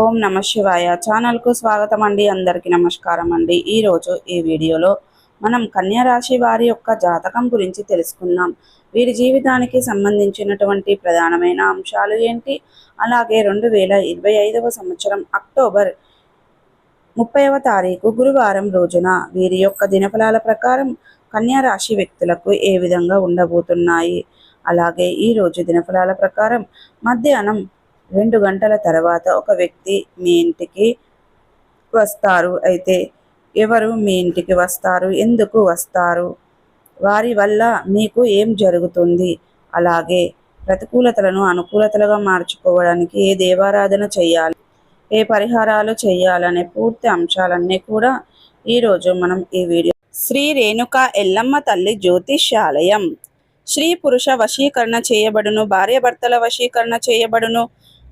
ఓం నమ శివాయ. ఛానల్కు స్వాగతం అండి. అందరికీ నమస్కారం అండి. ఈరోజు ఈ వీడియోలో మనం కన్యా రాశి వారి యొక్క జాతకం గురించి తెలుసుకుందాం. వీరి జీవితానికి సంబంధించినటువంటి ప్రధానమైన అంశాలు ఏంటి? అలాగే రెండు వేల ఇరవై ఐదవ సంవత్సరం అక్టోబర్ ముప్పైవ తారీఖు గురువారం రోజున వీరి యొక్క దినఫలాల ప్రకారం కన్యా రాశి వ్యక్తులకు ఏ విధంగా ఉండబోతున్నాయి? అలాగే ఈరోజు దినఫలాల ప్రకారం మధ్యాహ్నం రెండు గంటల తర్వాత ఒక వ్యక్తి మీ ఇంటికి వస్తారు. అయితే ఎవరు మీ ఇంటికి వస్తారు? ఎందుకు వస్తారు? వారి వల్ల మీకు ఏం జరుగుతుంది? అలాగే ప్రతికూలతలను అనుకూలతలుగా మార్చుకోవడానికి ఏ దేవారాధన చేయాలి? ఏ పరిహారాలు చేయాలనే పూర్తి అంశాలన్నీ కూడా ఈరోజు మనం ఈ వీడియో శ్రీ రేణుక ఎల్లమ్మ తల్లి జ్యోతిష్యాలయం. స్త్రీ పురుష వశీకరణ చేయబడును భార్యాభర్తల వశీకరణ చేయబడును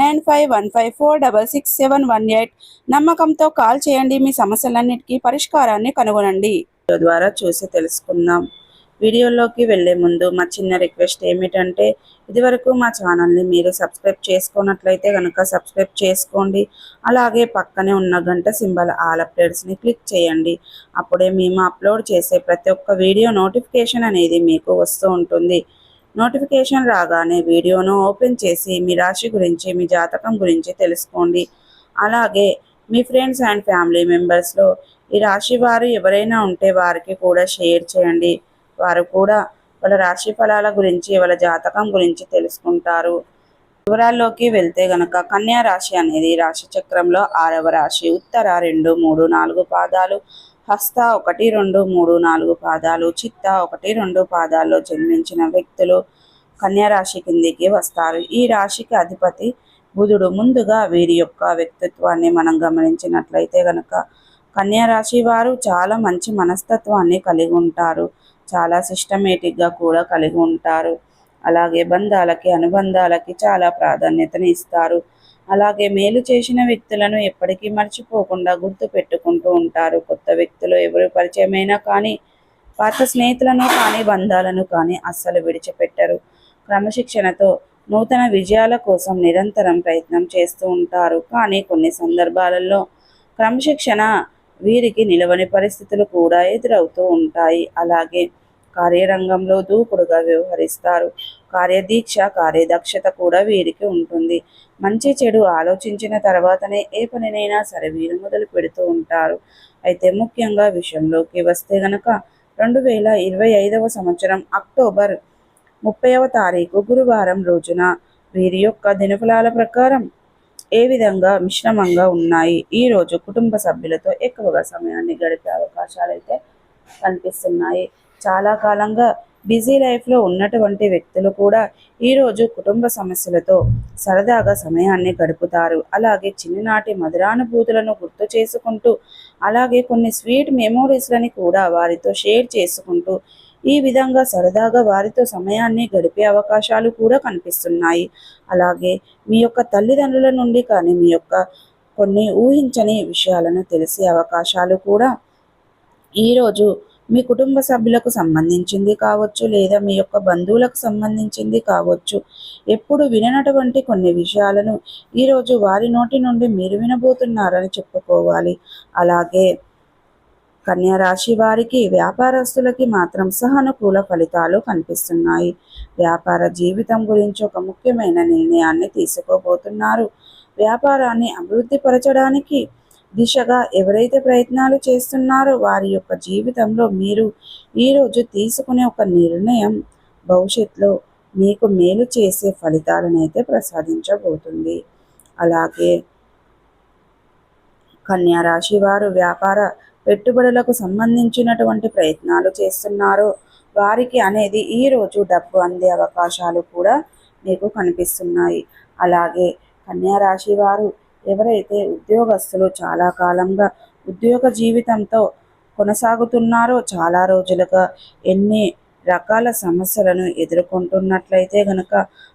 nine five one five four double six seven one eight నమ్మకంతో కాల్ చేయండి. మీ సమస్యలన్నిటికీ పరిష్కారాన్ని కనుగొనండి. ద్వారా చూసి తెలుసుకుందాం. వీడియోలోకి వెళ్ళే ముందు మా చిన్న రిక్వెస్ట్ ఏమిటంటే ఇదివరకు మా ఛానల్ని మీరు సబ్స్క్రైబ్ చేసుకున్నట్లయితే కనుక సబ్స్క్రైబ్ చేసుకోండి. అలాగే పక్కనే ఉన్న గంట సింబల్ ఆల్ అప్డేట్స్ని క్లిక్ చేయండి. అప్పుడే మేము అప్లోడ్ చేసే ప్రతి ఒక్క వీడియో నోటిఫికేషన్ అనేది మీకు వస్తూ ఉంటుంది. నోటిఫికేషన్ రాగానే వీడియోను ఓపెన్ చేసి మీ రాశి గురించి మీ జాతకం గురించి తెలుసుకోండి. అలాగే మీ ఫ్రెండ్స్ అండ్ ఫ్యామిలీ మెంబర్స్లో ఈ రాశి వారు ఎవరైనా ఉంటే వారికి కూడా షేర్ చేయండి. వారు కూడా వాళ్ళ రాశి ఫలాల గురించి వాళ్ళ జాతకం గురించి తెలుసుకుంటారు. వివరాల్లోకి వెళ్తే గనక కన్యా రాశి అనేది రాశి చక్రంలో ఆరవ రాశి. ఉత్తర రెండు మూడు నాలుగు పాదాలు. హస్త ఒకటి రెండు మూడు నాలుగు పాదాలు. చిత్త ఒకటి రెండు పాదాల్లో జన్మించిన వ్యక్తులు. కన్యా రాశి కిందికి వస్తారు. ఈ రాశికి అధిపతి బుధుడు. ముందుగా వీరి యొక్క వ్యక్తిత్వాన్ని మనం గమనించినట్లయితే గనక కన్యారాశి వారు చాలా మంచి మనస్తత్వాన్ని కలిగి ఉంటారు. చాలా సిస్టమేటిక్గా కూడా కలిగి ఉంటారు. అలాగే బంధాలకి అనుబంధాలకి చాలా ప్రాధాన్యతని ఇస్తారు. అలాగే మేలు చేసిన వ్యక్తులను ఎప్పటికీ మర్చిపోకుండా గుర్తు పెట్టుకుంటూ ఉంటారు. కొత్త వ్యక్తులు ఎవరు పరిచయమైనా కానీ పాత స్నేహితులను కానీ బంధాలను కానీ అస్సలు విడిచిపెట్టరు. క్రమశిక్షణతో నూతన విజయాల కోసం నిరంతరం ప్రయత్నం చేస్తూ ఉంటారు. కానీ కొన్ని సందర్భాలలో క్రమశిక్షణ వీరికి నిలవని పరిస్థితులు కూడా ఎదురవుతూ ఉంటాయి. అలాగే కార్యరంగంలో దూకుడుగా వ్యవహరిస్తారు. కార్యదీక్ష కార్యదక్షత కూడా వీరికి ఉంటుంది. మంచి చెడు ఆలోచించిన తర్వాతనే ఏ పనినైనా సరే వీరు మొదలు పెడుతూ ఉంటారు. అయితే ముఖ్యంగా విషయంలోకి వస్తే గనక రెండు వేల ఇరవై ఐదవ సంవత్సరం అక్టోబర్ ముప్పైవ తారీఖు గురువారం రోజున వీరి యొక్క దినఫలాల ప్రకారం ఏ విధంగా మిశ్రమంగా ఉన్నాయి? ఈ రోజు కుటుంబ సభ్యులతో ఎక్కువగా సమయాన్ని గడిపే అవకాశాలు అయితే కనిపిస్తున్నాయి. చాలా కాలంగా బిజీ లైఫ్లో ఉన్నటువంటి వ్యక్తులు కూడా ఈరోజు కుటుంబ సమస్యలతో సరదాగా సమయాన్ని గడుపుతారు. అలాగే చిన్ననాటి మధురానుభూతులను గుర్తు చేసుకుంటూ అలాగే కొన్ని స్వీట్ మెమోరీస్లని కూడా వారితో షేర్ చేసుకుంటూ ఈ విధంగా సరదాగా వారితో సమయాన్ని గడిపే అవకాశాలు కూడా కనిపిస్తున్నాయి. అలాగే మీ యొక్క తల్లిదండ్రుల నుండి కానీ మీ యొక్క కొన్ని ఊహించని విషయాలను తెలిసే అవకాశాలు కూడా ఈరోజు మీ కుటుంబ సభ్యులకు సంబంధించింది కావచ్చు లేదా మీ యొక్క బంధువులకు సంబంధించింది కావచ్చు. ఎప్పుడు విననటువంటి కొన్ని విషయాలను ఈరోజు వారి నోటి నుండి మీరు వినబోతున్నారని చెప్పుకోవాలి. అలాగే రాశి వారికి వ్యాపారస్తులకి మాత్రం సహానుకూల ఫలితాలు కనిపిస్తున్నాయి. వ్యాపార జీవితం గురించి ఒక ముఖ్యమైన నిర్ణయాన్ని తీసుకోబోతున్నారు. వ్యాపారాన్ని అభివృద్ధి పరచడానికి దిశగా ఎవరైతే ప్రయత్నాలు చేస్తున్నారో వారి యొక్క జీవితంలో మీరు ఈరోజు తీసుకునే ఒక నిర్ణయం భవిష్యత్తులో మీకు మేలు చేసే ఫలితాలనైతే అయితే ప్రసాదించబోతుంది. అలాగే కన్యా రాశి వారు వ్యాపార పెట్టుబడులకు సంబంధించినటువంటి ప్రయత్నాలు చేస్తున్నారో. వారికి అనేది ఈరోజు డబ్బు అందే అవకాశాలు కూడా మీకు కనిపిస్తున్నాయి. అలాగే కన్యా రాశి వారు ఎవరైతే ఉద్యోగస్తులు చాలా కాలంగా ఉద్యోగ జీవితంతో కొనసాగుతున్నారో చాలా రోజులుగా ఎన్ని రకాల సమస్యలను ఎదుర్కొంటున్నట్లయితే గనక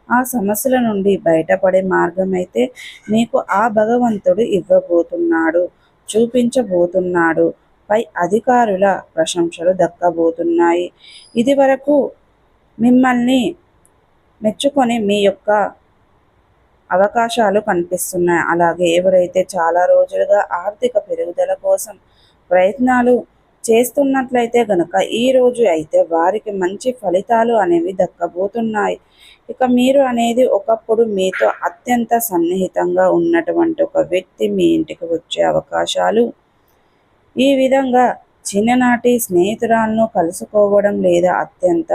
ఆ సమస్యల నుండి బయటపడే మార్గం అయితే మీకు ఆ భగవంతుడు ఇవ్వబోతున్నాడు చూపించబోతున్నాడు. పై అధికారుల ప్రశంసలు దక్కబోతున్నాయి. ఇది వరకు మిమ్మల్ని మెచ్చుకొని మీ యొక్క అవకాశాలు కనిపిస్తున్నాయి. అలాగే ఎవరైతే చాలా రోజులుగా ఆర్థిక పెరుగుదల కోసం ప్రయత్నాలు చేస్తున్నట్లయితే గనక ఈ రోజు అయితే వారికి మంచి ఫలితాలు అనేవి దక్కబోతున్నాయి. ఇక మీరు అనేది ఒకప్పుడు మీతో అత్యంత సన్నిహితంగా ఉన్నటువంటి ఒక వ్యక్తి మీ ఇంటికి వచ్చే అవకాశాలు ఈ విధంగా చిన్ననాటి స్నేహితురాలను కలుసుకోవడం లేదా అత్యంత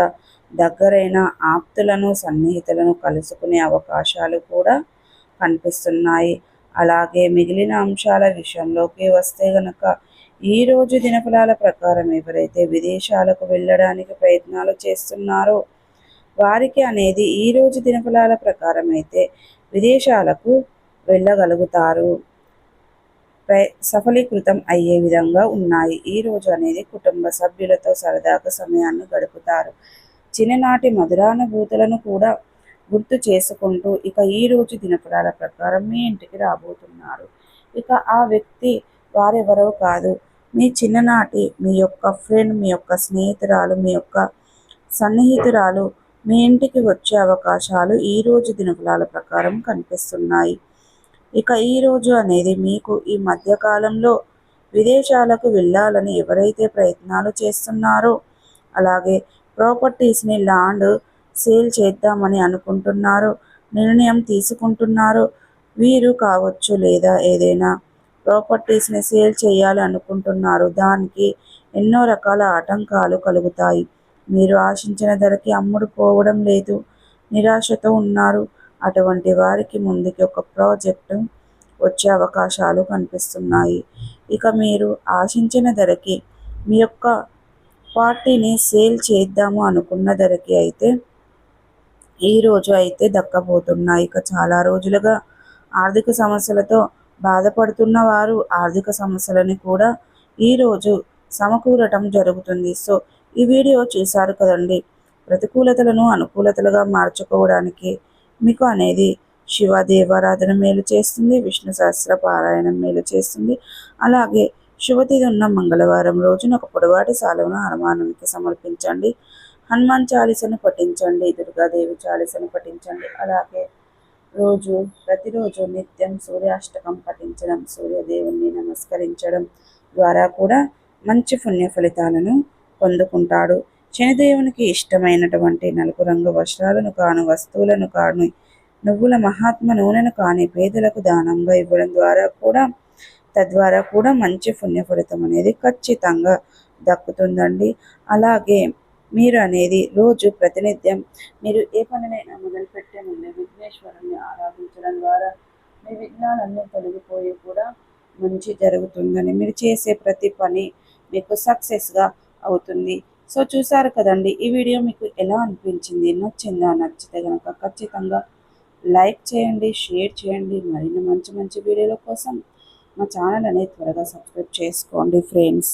దగ్గరైన ఆప్తులను సన్నిహితులను కలుసుకునే అవకాశాలు కూడా కనిపిస్తున్నాయి. అలాగే మిగిలిన అంశాల విషయంలోకి వస్తే గనక ఈరోజు దినఫలాల ప్రకారం ఎవరైతే విదేశాలకు వెళ్ళడానికి ప్రయత్నాలు చేస్తున్నారో వారికి అనేది ఈరోజు దినఫలాల ప్రకారం అయితే విదేశాలకు వెళ్ళగలుగుతారు. సఫలీకృతం అయ్యే విధంగా ఉన్నాయి. ఈ రోజు అనేది కుటుంబ సభ్యులతో సరదాగా సమయాన్ని గడుపుతారు. చిన్ననాటి మధురానుభూతులను కూడా గుర్తు చేసుకుంటూ ఇక ఈ రోజు దినపడాల ప్రకారం మీ ఇంటికి రాబోతున్నారు. ఇక ఆ వ్యక్తి వారెవరో కాదు. మీ చిన్ననాటి మీ యొక్క ఫ్రెండ్ మీ యొక్క స్నేహితురాలు మీ యొక్క సన్నిహితురాలు మీ ఇంటికి వచ్చే అవకాశాలు ఈ రోజు దినఫలాల ప్రకారం కనిపిస్తున్నాయి. ఇక ఈరోజు అనేది మీకు ఈ మధ్యకాలంలో విదేశాలకు వెళ్ళాలని ఎవరైతే ప్రయత్నాలు చేస్తున్నారో అలాగే ప్రాపర్టీస్ని ల్యాండ్ సేల్ చేద్దామని అనుకుంటున్నారో నిర్ణయం తీసుకుంటున్నారో వీరు కావచ్చు లేదా ఏదైనా ప్రాపర్టీస్ని సేల్ చేయాలి అనుకుంటున్నారు దానికి ఎన్నో రకాల ఆటంకాలు కలుగుతాయి. మీరు ఆశించిన ధరకి అమ్ముడు పోవడం లేదు. నిరాశతో ఉన్నారు. అటువంటి వారికి ముందుకి ఒక ప్రాజెక్టు వచ్చే అవకాశాలు కనిపిస్తున్నాయి. ఇక మీరు ఆశించిన ధరకి మీ యొక్క పార్టీని సేల్ చేద్దాము అనుకున్న ధరకి అయితే ఈరోజు అయితే దక్కబోతున్నాయి. ఇక చాలా రోజులుగా ఆర్థిక సమస్యలతో బాధపడుతున్న వారు ఆర్థిక సమస్యలని కూడా ఈరోజు సమకూరటం జరుగుతుంది. సో ఈ వీడియో చూశారు కదండి. ప్రతికూలతలను అనుకూలతలుగా మార్చుకోవడానికి మీకు అనేది శివ దేవారాధన మేలు చేస్తుంది విష్ణు సహస్ర పారాయణం మేలు చేస్తుంది. అలాగే శుభతిథి ఉన్న మంగళవారం రోజున ఒక పొడవాటి సాలువను హనుమానునికి సమర్పించండి. హనుమాన్ చాలీసను పఠించండి దుర్గాదేవి చాలీసను పఠించండి. అలాగే రోజు ప్రతిరోజు నిత్యం సూర్యాష్టకం పఠించడం సూర్యదేవుణ్ణి నమస్కరించడం ద్వారా కూడా మంచి పుణ్య ఫలితాలను పొందుకుంటాడు. శనిదేవునికి ఇష్టమైనటువంటి నలుపు రంగు వస్త్రాలను కాను వస్తువులను కాను నువ్వుల మహాత్మ నూనెను కానీ పేదలకు దానంగా ఇవ్వడం ద్వారా కూడా తద్వారా కూడా మంచి పుణ్య ఫలితం అనేది ఖచ్చితంగా దక్కుతుందండి. అలాగే మీరు అనేది రోజు ప్రతినిత్యం మీరు ఏ పనినైనా మొదలుపెట్టే ముందు విఘ్నేశ్వరుని ఆరాధించడం ద్వారా మీ విఘ్నాలన్నీ తొలగిపోయి కూడా మంచి జరుగుతుందని మీరు చేసే ప్రతి పని మీకు సక్సెస్గా అవుతుంది. సో చూసారు కదండి ఈ వీడియో మీకు ఎలా అనిపించింది నచ్చిందా నచ్చితే కనుక ఖచ్చితంగా లైక్ చేయండి షేర్ చేయండి మరిన్ని మంచి మంచి వీడియోల కోసం మా ఛానల్ అనేది త్వరగా సబ్స్క్రైబ్ చేసుకోండి ఫ్రెండ్స్.